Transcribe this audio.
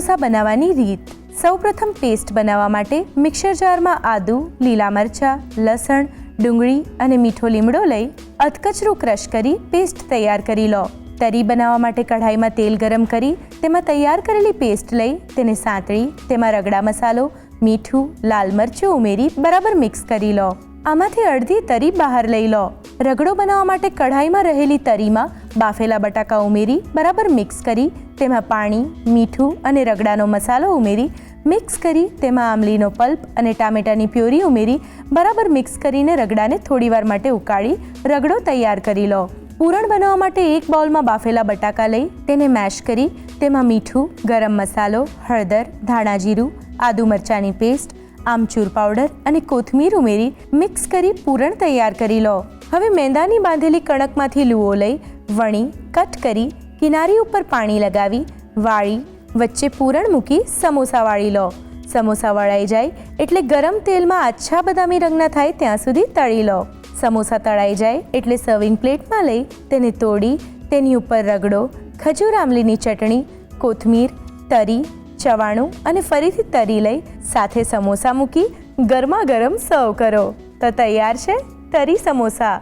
સમોસા બનાવવાની રીત. સૌપ્રથમ પેસ્ટ બનાવવા માટે મિક્સર જારમાં આદુ, લીલા મરચાં, લસણ, ડુંગળી અને મીઠો લીમડો લઈ અધકચરું ક્રશ કરી પેસ્ટ તૈયાર કરી લો. તરી બનાવવા માટે કઢાઈમાં તેલ ગરમ કરી તેમાં તૈયાર કરેલી પેસ્ટ લઈ તેને સાંતળી, તેમાં રગડા મસાલો, મીઠું, લાલ મરચું ઉમેરી બરાબર મિક્સ કરી લો. આમાંથી અડધી તરી બહાર લઈ લો. રગડો બનાવવા માટે કઢાઈમાં રહેલી તરીમાં બાફેલા બટાકા ઉમેરી, બરાબર મિક્સ કરી, તેમાં પાણી, મીઠું અને રગડાનો મસાલો ઉમેરી મિક્સ કરી, તેમાં આમલીનો પલ્પ અને ટામેટાની પ્યોરી ઉમેરી, બરાબર મિક્સ કરીને રગડાને થોડીવાર માટે ઉકાળી, રગડો તૈયાર કરી લો. પૂરણ બનાવવા માટે એક બાઉલમાં બાફેલા બટાકા લઈ, તેને મેશ કરી, તેમાં મીઠું, ગરમ મસાલો, હળદર, ધાણા જીરું, આદુ મરચાંની પેસ્ટ આમચૂર પાવડર અને કોથમીર ઉમેરી મિક્સ કરી પૂરણ તૈયાર કરી લો. હવે મેંદાની બાંધેલી કણકમાંથી લૂઓ લઈ વણી, કટ કરી કિનારી ઉપર પાણી લગાવી, વાળી, વચ્ચે પૂરણ મૂકી સમોસા વાળી લો. સમોસા વળાઈ જાય એટલે ગરમ તેલમાં આછા બદામી રંગના થાય ત્યાં સુધી તળી લો. સમોસા તળાઈ જાય એટલે સર્વિંગ પ્લેટમાં લઈ તેને તોડી, તેની ઉપર રગડો, ખજૂર આમલીની ચટણી, કોથમીર, તરી, ચવાણું અને ફરીથી તરી લઈ સાથે સમોસા મૂકી ગરમા ગરમ સર્વ કરો. તો તૈયાર છે? તરી સમોસા.